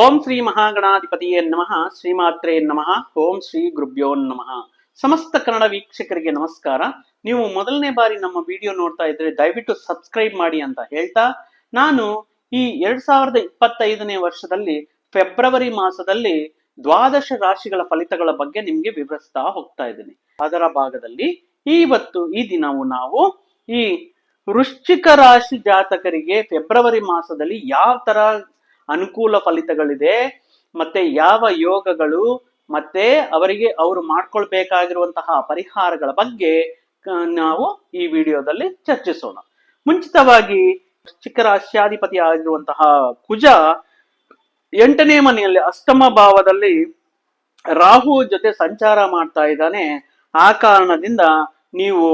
ಓಂ ಶ್ರೀ ಮಹಾಗಣಾಧಿಪತಿಯೇ ನಮಃ, ಶ್ರೀಮಾತ್ರೇ ನಮಃ, ಓಂ ಶ್ರೀ ಗುರುಭ್ಯೋ ನಮಃ. ಸಮಸ್ತ ಕನ್ನಡ ವೀಕ್ಷಕರಿಗೆ ನಮಸ್ಕಾರ. ನೀವು ಮೊದಲನೇ ಬಾರಿ ನಮ್ಮ ವಿಡಿಯೋ ನೋಡ್ತಾ ಇದ್ರೆ ದಯವಿಟ್ಟು ಸಬ್ಸ್ಕ್ರೈಬ್ ಮಾಡಿ ಅಂತ ಹೇಳ್ತಾ, ನಾನು ಈ ಎರಡ್ ಸಾವಿರದ ಇಪ್ಪತ್ತೈದನೇ ವರ್ಷದಲ್ಲಿ ಫೆಬ್ರವರಿ ಮಾಸದಲ್ಲಿ ದ್ವಾದಶ ರಾಶಿಗಳ ಫಲಿತಗಳ ಬಗ್ಗೆ ನಿಮ್ಗೆ ವಿವರಿಸ್ತಾ ಹೋಗ್ತಾ ಇದ್ದೀನಿ. ಅದರ ಭಾಗದಲ್ಲಿ ಇವತ್ತು ಈ ದಿನವು ನಾವು ಈ ವೃಶ್ಚಿಕ ರಾಶಿ ಜಾತಕರಿಗೆ ಫೆಬ್ರವರಿ ಮಾಸದಲ್ಲಿ ಯಾವ ತರ ಅನುಕೂಲ ಫಲಿತಗಳಿದೆ. ಮತ್ತೆ ಯಾವ ಯೋಗಗಳು ಮತ್ತೆ ಅವರಿಗೆ ಅವರು ಮಾಡ್ಕೊಳ್ಬೇಕಾಗಿರುವಂತಹ ಪರಿಹಾರಗಳ ಬಗ್ಗೆ ನಾವು ಈ ವಿಡಿಯೋದಲ್ಲಿ ಚರ್ಚಿಸೋಣ. ಮುಂಚಿತವಾಗಿ ಚಿಕ್ಕ ರಾಶ್ಯಾಧಿಪತಿ ಆಗಿರುವಂತಹ ಕುಜ ಎಂಟನೇ ಮನೆಯಲ್ಲಿ ಅಷ್ಟಮ ಭಾವದಲ್ಲಿ ರಾಹು ಜೊತೆ ಸಂಚಾರ ಮಾಡ್ತಾ ಇದ್ದಾನೆ. ಆ ಕಾರಣದಿಂದ ನೀವು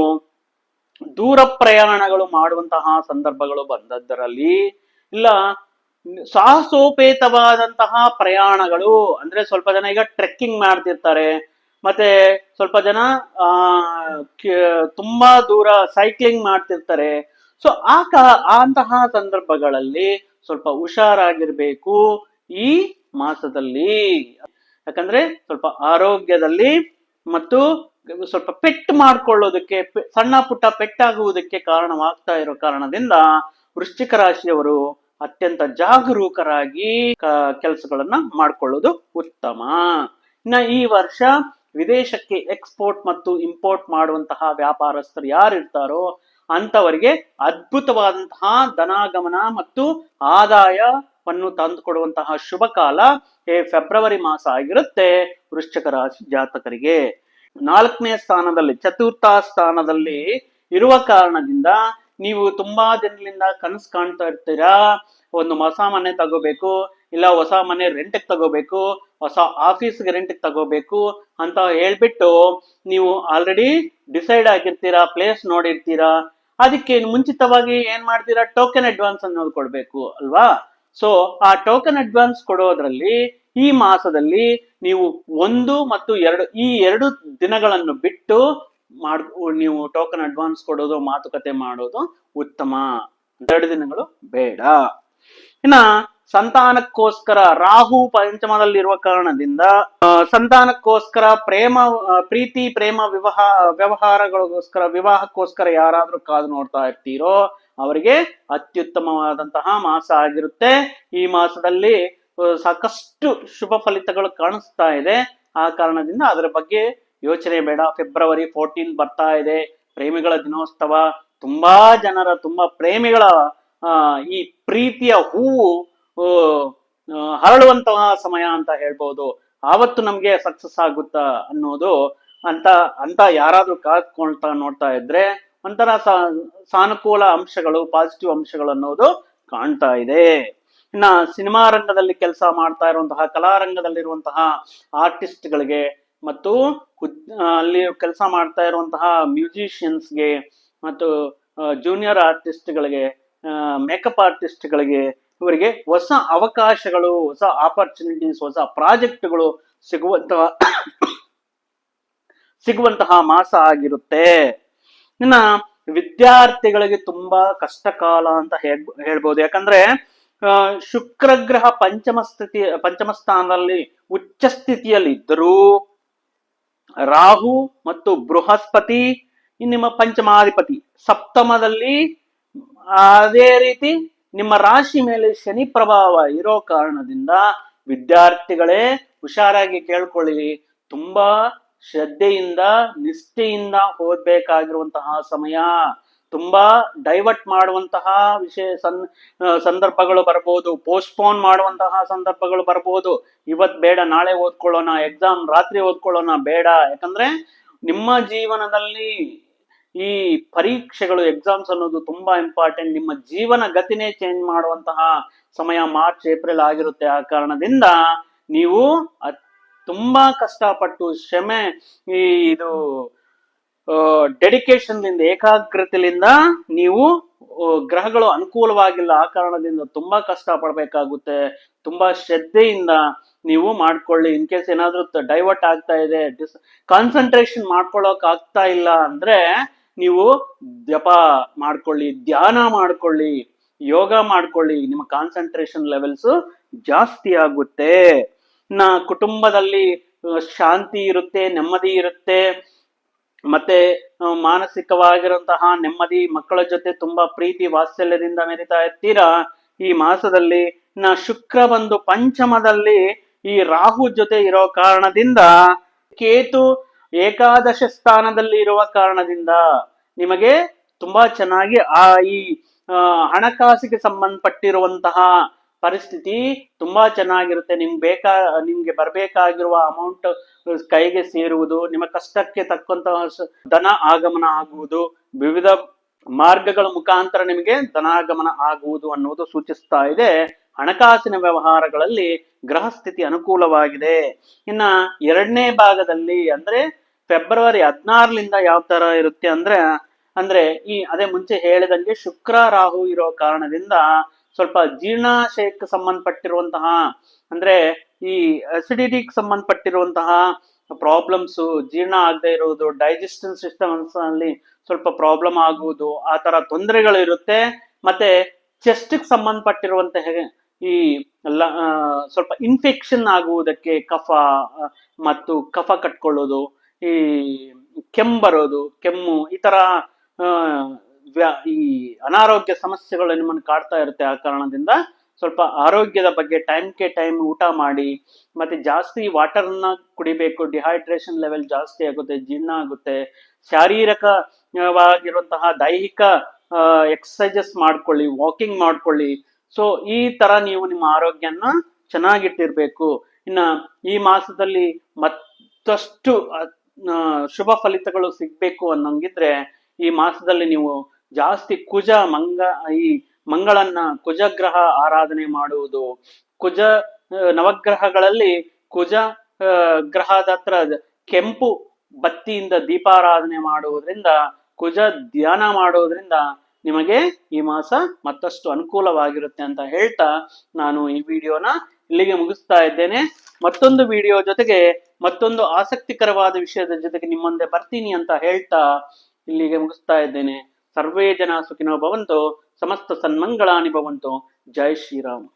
ದೂರ ಪ್ರಯಾಣಗಳು ಮಾಡುವಂತಹ ಸಂದರ್ಭಗಳು ಬಂದದ್ದರಲ್ಲಿ ಇಲ್ಲ ಸಾಹಸೋಪೇತವಾದಂತಹ ಪ್ರಯಾಣಗಳು, ಅಂದ್ರೆ ಸ್ವಲ್ಪ ಜನ ಈಗ ಟ್ರೆಕ್ಕಿಂಗ್ ಮಾಡ್ತಿರ್ತಾರೆ. ಮತ್ತೆ ಸ್ವಲ್ಪ ಜನ, ಆ ತುಂಬಾ ದೂರ ಸೈಕ್ಲಿಂಗ್ ಮಾಡ್ತಿರ್ತಾರೆ. ಸೊ ಆ ಕಾ ಅಂತಹ ಸಂದರ್ಭಗಳಲ್ಲಿ ಸ್ವಲ್ಪ ಹುಷಾರಾಗಿರ್ಬೇಕು ಈ ಮಾಸದಲ್ಲಿ. ಯಾಕಂದ್ರೆ ಸ್ವಲ್ಪ ಆರೋಗ್ಯದಲ್ಲಿ ಮತ್ತು ಸ್ವಲ್ಪ ಪೆಟ್ಟು ಮಾಡ್ಕೊಳ್ಳೋದಕ್ಕೆ ಸಣ್ಣ ಪುಟ್ಟ ಪೆಟ್ಟಾಗುವುದಕ್ಕೆ ಕಾರಣವಾಗ್ತಾ ಇರೋ ಕಾರಣದಿಂದ ವೃಶ್ಚಿಕ ರಾಶಿಯವರು ಅತ್ಯಂತ ಜಾಗರೂಕರಾಗಿ ಕೆಲಸಗಳನ್ನ ಮಾಡ್ಕೊಳ್ಳೋದು ಉತ್ತಮ. ಇನ್ನ ಈ ವರ್ಷ ವಿದೇಶಕ್ಕೆ ಎಕ್ಸ್ಪೋರ್ಟ್ ಮತ್ತು ಇಂಪೋರ್ಟ್ ಮಾಡುವಂತಹ ವ್ಯಾಪಾರಸ್ಥರು ಯಾರಿರ್ತಾರೋ ಅಂತವರಿಗೆ ಅದ್ಭುತವಾದಂತಹ ಧನಾಗಮನ ಮತ್ತು ಆದಾಯವನ್ನು ತಂದುಕೊಡುವಂತಹ ಶುಭ ಕಾಲ ಫೆಬ್ರವರಿ ಮಾಸ ಆಗಿರುತ್ತೆ ವೃಶ್ಚಿಕ ರಾಶಿ ಜಾತಕರಿಗೆ. ನಾಲ್ಕನೇ ಸ್ಥಾನದಲ್ಲಿ, ಚತುರ್ಥ ಸ್ಥಾನದಲ್ಲಿ ಇರುವ ಕಾರಣದಿಂದ ನೀವು ತುಂಬಾ ದಿನಗಳಿಂದ ಕನಸು ಕಾಣ್ತಾ ಇರ್ತೀರಾ? ಒಂದು ಹೊಸ ಮನೆ ತಗೋಬೇಕು, ಇಲ್ಲ ಹೊಸ ಮನೆ ರೆಂಟ್ಗೆ ತಗೋಬೇಕು, ಹೊಸ ಆಫೀಸ್ಗೆ ರೆಂಟ್ಗೆ ತಗೋಬೇಕು ಅಂತ ಹೇಳ್ಬಿಟ್ಟು ನೀವು ಆಲ್ರೆಡಿ ಡಿಸೈಡ್ ಆಗಿರ್ತೀರಾ ಪ್ಲೇಸ್ ನೋಡಿರ್ತೀರಾ? ಅದಕ್ಕೆ ಮುಂಚಿತವಾಗಿ ಏನ್ ಮಾಡ್ತೀರಾ? ಟೋಕನ್ ಅಡ್ವಾನ್ಸ್ ಅನ್ನೋದು ಕೊಡ್ಬೇಕು, ಅಲ್ವಾ? ಸೊ ಆ ಟೋಕನ್ ಅಡ್ವಾನ್ಸ್ ಕೊಡೋದ್ರಲ್ಲಿ ಈ ಮಾಸದಲ್ಲಿ ನೀವು ಒಂದು ಮತ್ತು ಎರಡು, ಈ ಎರಡು ದಿನಗಳನ್ನು ಬಿಟ್ಟು ಮಾಡ್ ನೀವು ಟೋಕನ್ ಅಡ್ವಾನ್ಸ್ ಕೊಡೋದು, ಮಾತುಕತೆ ಮಾಡೋದು ಉತ್ತಮ. ಎರಡು ದಿನಗಳು ಬೇಡ. ಇನ್ನ ಸಂತಾನಕ್ಕೋಸ್ಕರ ರಾಹು ಪಂಚಮದಲ್ಲಿರುವ ಕಾರಣದಿಂದ ಸಂತಾನಕ್ಕೋಸ್ಕರ ಪ್ರೇಮ ಪ್ರೀತಿ, ಪ್ರೇಮ ವಿವಾಹ, ವ್ಯವಹಾರಗಳಿಗೋಸ್ಕರ, ವಿವಾಹಕ್ಕೋಸ್ಕರ ಯಾರಾದ್ರೂ ಕಾದು ನೋಡ್ತಾ ಇರ್ತೀರೋ, ಅವರಿಗೆ ಅತ್ಯುತ್ತಮವಾದಂತಹ ಮಾಸ ಆಗಿರುತ್ತೆ. ಈ ಮಾಸದಲ್ಲಿ ಸಾಕಷ್ಟು ಶುಭ ಫಲಿತಗಳು ಕಾಣಿಸ್ತಾ ಇದೆ. ಆ ಕಾರಣದಿಂದ ಅದರ ಬಗ್ಗೆ ಯೋಚನೆ ಬೇಡ. ಫೆಬ್ರವರಿ ಫೋರ್ಟೀನ್ ಬರ್ತಾ ಇದೆ. ಪ್ರೇಮಿಗಳ ದಿನೋತ್ಸವ. ತುಂಬಾ ಜನರ ತುಂಬಾ ಪ್ರೇಮಿಗಳ ಈ ಪ್ರೀತಿಯ ಹೂವು ಆ, ಸಮಯ ಅಂತ ಹೇಳ್ಬೋದು. ಆವತ್ತು ನಮ್ಗೆ ಸಕ್ಸಸ್ ಆಗುತ್ತಾ ಅನ್ನೋದು ಅಂತ ಅಂತ ಯಾರಾದ್ರೂ ಕಾದ್ಕೊಳ್ತಾ ನೋಡ್ತಾ ಇದ್ರೆ ಒಂಥರ ಸಾನುಕೂಲ ಅಂಶಗಳು ಪಾಸಿಟಿವ್ ಅಂಶಗಳು ಅನ್ನೋದು ಕಾಣ್ತಾ ಇದೆ. ಇನ್ನ ಸಿನಿಮಾ ರಂಗದಲ್ಲಿ ಕೆಲಸ ಮಾಡ್ತಾ ಇರುವಂತಹ ಕಲಾರಂಗದಲ್ಲಿರುವಂತಹ ಆರ್ಟಿಸ್ಟ್ಗಳಿಗೆ ಮತ್ತು ಅಲ್ಲಿ ಕೆಲಸ ಮಾಡ್ತಾ ಇರುವಂತಹ ಮ್ಯೂಸಿಷಿಯನ್ಸ್ಗೆ ಮತ್ತು ಜೂನಿಯರ್ ಆರ್ಟಿಸ್ಟ್ಗಳಿಗೆ ಮೇಕಪ್ ಆರ್ಟಿಸ್ಟ್ಗಳಿಗೆ ಇವರಿಗೆ ಹೊಸ ಅವಕಾಶಗಳು, ಹೊಸ ಆಪರ್ಚುನಿಟೀಸ್ ಹೊಸ ಪ್ರಾಜೆಕ್ಟ್ಗಳು ಸಿಗುವಂತಹ ಸಿಗುವಂತಹ ಮಾಸ ಆಗಿರುತ್ತೆ. ಇನ್ನ ವಿದ್ಯಾರ್ಥಿಗಳಿಗೆ ತುಂಬಾ ಕಷ್ಟಕಾಲ ಅಂತ ಹೇಳ್ ಹೇಳ್ಬೋದು. ಯಾಕಂದ್ರೆ ಶುಕ್ರಗ್ರಹ ಶುಕ್ರ ಗ್ರಹ ಪಂಚಮ ಸ್ಥಿತಿ, ಪಂಚಮ ಸ್ಥಾನದಲ್ಲಿ ಉಚ್ಚ ಸ್ಥಿತಿಯಲ್ಲಿ ಇದ್ದರೂ ರಾಹು ಮತ್ತು ಬೃಹಸ್ಪತಿ ನಿಮ್ಮ ಪಂಚಮಾಧಿಪತಿ. ಸಪ್ತಮದಲ್ಲಿ ಅದೇ ರೀತಿ ನಿಮ್ಮ ರಾಶಿ ಮೇಲೆ ಶನಿ ಪ್ರಭಾವ ಇರೋ ಕಾರಣದಿಂದ ವಿದ್ಯಾರ್ಥಿಗಳೇ ಹುಷಾರಾಗಿ ಕೇಳ್ಕೊಳ್ಳಿ. ತುಂಬಾ ಶ್ರದ್ಧೆಯಿಂದ, ನಿಷ್ಠೆಯಿಂದ ಓದ್ಬೇಕಾಗಿರುವಂತಹ ಸಮಯ. ತುಂಬಾ ಡೈವರ್ಟ್ ಮಾಡುವಂತಹ ವಿಷಯ ಸನ್ ಸಂದರ್ಭಗಳು ಬರ್ಬೋದು ಪೋಸ್ಟ್ಪೋನ್ ಮಾಡುವಂತಹ ಸಂದರ್ಭಗಳು ಬರ್ಬೋದು. ಇವತ್ ಬೇಡ, ನಾಳೆ ಓದ್ಕೊಳ್ಳೋಣ ಎಕ್ಸಾಮ್ ರಾತ್ರಿ ಓದ್ಕೊಳ್ಳೋಣ, ಬೇಡ. ಯಾಕಂದ್ರೆ ನಿಮ್ಮ ಜೀವನದಲ್ಲಿ ಈ ಪರೀಕ್ಷೆಗಳು ಎಕ್ಸಾಮ್ಸ್ ಅನ್ನೋದು ತುಂಬಾ ಇಂಪಾರ್ಟೆಂಟ್ ನಿಮ್ಮ ಜೀವನ ಗತಿನೇ ಚೇಂಜ್ ಮಾಡುವಂತಹ ಸಮಯ ಮಾರ್ಚ್, ಏಪ್ರಿಲ್ ಆಗಿರುತ್ತೆ. ಆ ಕಾರಣದಿಂದ ನೀವು ತುಂಬಾ ಕಷ್ಟಪಟ್ಟು ಶ್ರಮೆ ಈ, ಇದು ಡೆಡಿಕೇಶನ್ನಿಂದ ಏಕಾಗ್ರತೆಯಿಂದ ನೀವು ಗ್ರಹಗಳು ಅನುಕೂಲವಾಗಿಲ್ಲ. ಆ ಕಾರಣದಿಂದ ತುಂಬಾ ಕಷ್ಟ ಪಡ್ಬೇಕಾಗುತ್ತೆ ತುಂಬಾ ಶ್ರದ್ಧೆಯಿಂದ ನೀವು ಮಾಡ್ಕೊಳ್ಳಿ. ಇನ್ ಕೇಸ್ ಏನಾದ್ರೂ ಡೈವರ್ಟ್ ಆಗ್ತಾ ಇದೆ ಡಿಸ್ ಕಾನ್ಸಂಟ್ರೇಷನ್ ಮಾಡ್ಕೊಳ್ಳೋಕ್ ಆಗ್ತಾ ಇಲ್ಲ ಅಂದ್ರೆ ನೀವು ಜಪ ಮಾಡ್ಕೊಳ್ಳಿ, ಧ್ಯಾನ ಮಾಡ್ಕೊಳ್ಳಿ, ಯೋಗ ಮಾಡ್ಕೊಳ್ಳಿ. ನಿಮ್ಮ ಕಾನ್ಸಂಟ್ರೇಷನ್ ಲೆವೆಲ್ಸ್ ಜಾಸ್ತಿ ಆಗುತ್ತೆ. ನಾ ಕುಟುಂಬದಲ್ಲಿ ಶಾಂತಿ ಇರುತ್ತೆ, ನೆಮ್ಮದಿ ಇರುತ್ತೆ. ಮತ್ತೆ ಮಾನಸಿಕವಾಗಿರುವಂತಹ ನೆಮ್ಮದಿ ಮಕ್ಕಳ ಜೊತೆ ತುಂಬಾ ಪ್ರೀತಿ ವಾತ್ಸಲ್ಯದಿಂದ ಮೆರಿತಾ ಇರ್ತೀರಾ? ಈ ಮಾಸದಲ್ಲಿ ನಾ ಶುಕ್ರ ಬಂದು ಪಂಚಮದಲ್ಲಿ ಈ ರಾಹು ಜೊತೆ ಇರೋ ಕಾರಣದಿಂದ, ಕೇತು ಏಕಾದಶ ಸ್ಥಾನದಲ್ಲಿ ಇರುವ ಕಾರಣದಿಂದ ನಿಮಗೆ ತುಂಬಾ ಚೆನ್ನಾಗಿ ಆ ಈ ಹಣಕಾಸಿಗೆ ಸಂಬಂಧಪಟ್ಟಿರುವಂತಹ ಪರಿಸ್ಥಿತಿ ತುಂಬಾ ಚೆನ್ನಾಗಿರುತ್ತೆ. ನಿಮ್ಗೆ ಬೇಕಾ, ನಿಮ್ಗೆ ಬರಬೇಕಾಗಿರುವ ಅಮೌಂಟ್ ಕೈಗೆ ಸೇರುವುದು, ನಿಮ್ಮ ಕಷ್ಟಕ್ಕೆ ತಕ್ಕಂತಹ ಧನ ಆಗಮನ ಆಗುವುದು, ವಿವಿಧ ಮಾರ್ಗಗಳ ಮುಖಾಂತರ ನಿಮಗೆ ಧನಾಗಮನ ಆಗುವುದು ಅನ್ನುವುದು ಸೂಚಿಸ್ತಾ ಇದೆ. ಹಣಕಾಸಿನ ವ್ಯವಹಾರಗಳಲ್ಲಿ ಗ್ರಹ ಸ್ಥಿತಿ ಅನುಕೂಲವಾಗಿದೆ. ಇನ್ನ ಎರಡನೇ ಭಾಗದಲ್ಲಿ ಅಂದ್ರೆ ಫೆಬ್ರವರಿ ಹದಿನಾರರಿಂದ ಯಾವ ತರ ಇರುತ್ತೆ ಅಂದ್ರೆ ಅಂದ್ರೆ ಈ ಅದೇ ಮುಂಚೆ ಹೇಳಿದಂಗೆ ಶುಕ್ರ, ರಾಹು ಇರೋ ಕಾರಣದಿಂದ ಸ್ವಲ್ಪ ಜೀರ್ಣಾಶಯಕ್ಕೆ ಸಂಬಂಧಪಟ್ಟಿರುವಂತಹ, ಅಂದ್ರೆ ಈ ಅಸಿಡಿಟಿಗೆ ಸಂಬಂಧಪಟ್ಟಿರುವಂತಹ ಪ್ರಾಬ್ಲಮ್ಸ್ ಜೀರ್ಣ ಆಗದೆ ಇರುವುದು ಡೈಜೆಸ್ಟಿವ್ ಸಿಸ್ಟಮ್ಸ್ ಅಲ್ಲಿ ಸ್ವಲ್ಪ ಪ್ರಾಬ್ಲಮ್ ಆಗುವುದು, ಆ ತರ ತೊಂದರೆಗಳು ಇರುತ್ತೆ. ಮತ್ತೆ ಚೆಸ್ಟ್ ಸಂಬಂಧಪಟ್ಟಿರುವಂತಹ ಈ ಸ್ವಲ್ಪ ಇನ್ಫೆಕ್ಷನ್ ಆಗುವುದಕ್ಕೆ ಕಫ, ಮತ್ತು ಕಫ ಕಟ್ಕೊಳ್ಳೋದು, ಈ ಕೆಮ್ಮು ಬರೋದು, ಕೆಮ್ಮು, ಈ ತರ ಈ ಅನಾರೋಗ್ಯ ಸಮಸ್ಯೆಗಳು ನಿಮ್ಮನ್ನು ಕಾಡ್ತಾ ಇರುತ್ತೆ ಆ ಕಾರಣದಿಂದ ಸ್ವಲ್ಪ ಆರೋಗ್ಯದ ಬಗ್ಗೆ ಟೈಮ್ ಕೆ ಟೈಮ್ ಊಟ ಮಾಡಿ, ಮತ್ತೆ ಜಾಸ್ತಿ ವಾಟರ್ನ ಕುಡಿಬೇಕು ಡಿಹೈಡ್ರೇಷನ್ ಲೆವೆಲ್ ಜಾಸ್ತಿ ಆಗುತ್ತೆ ಜೀರ್ಣ ಆಗುತ್ತೆ ಶಾರೀರಿಕವಾಗಿರುವಂತಹ ದೈಹಿಕ ಎಕ್ಸಸೈಸಸ್ ಮಾಡ್ಕೊಳ್ಳಿ ವಾಕಿಂಗ್ ಮಾಡ್ಕೊಳ್ಳಿ. ಸೊ ಈ ತರ ನೀವು ನಿಮ್ಮ ಆರೋಗ್ಯನ ಚೆನ್ನಾಗಿಟ್ಟಿರ್ಬೇಕು. ಇನ್ನ ಈ ಮಾಸದಲ್ಲಿ ಮತ್ತಷ್ಟು ಶುಭ ಫಲಿತಗಳು ಸಿಗ್ಬೇಕು ಅನ್ನೋಂಗಿದ್ರೆ ಈ ಮಾಸದಲ್ಲಿ ನೀವು ಜಾಸ್ತಿ ಕುಜ ಮಂಗ, ಈ ಮಂಗಳನ್ನ ಕುಜಗ್ರಹ ಆರಾಧನೆ ಮಾಡುವುದು. ಕುಜ ನವಗ್ರಹಗಳಲ್ಲಿ ಕುಜ ಗ್ರಹದ ಹತ್ರ ಕೆಂಪು ಬತ್ತಿಯಿಂದ ದೀಪಾರಾಧನೆ ಮಾಡುವುದರಿಂದ, ಕುಜ ಧ್ಯಾನ ಮಾಡುವುದರಿಂದ ನಿಮಗೆ ಈ ಮಾಸ ಮತ್ತಷ್ಟು ಅನುಕೂಲವಾಗಿರುತ್ತೆ ಅಂತ ಹೇಳ್ತಾ ನಾನು ಈ ವಿಡಿಯೋನ ಇಲ್ಲಿಗೆ ಮುಗಿಸ್ತಾ ಇದ್ದೇನೆ. ಮತ್ತೊಂದು ವಿಡಿಯೋ ಜೊತೆಗೆ ಮತ್ತೊಂದು ಆಸಕ್ತಿಕರವಾದ ವಿಷಯದ ಜೊತೆಗೆ ನಿಮ್ಮಂದೆ ಬರ್ತೀನಿ ಅಂತ ಹೇಳ್ತಾ ಇಲ್ಲಿಗೆ ಮುಗಿಸ್ತಾ ಇದ್ದೇನೆ. సర్వే జనా సుఖినో భవంతో సమస్త సన్మంగళాని భవంతో జై శ్రీరామ్.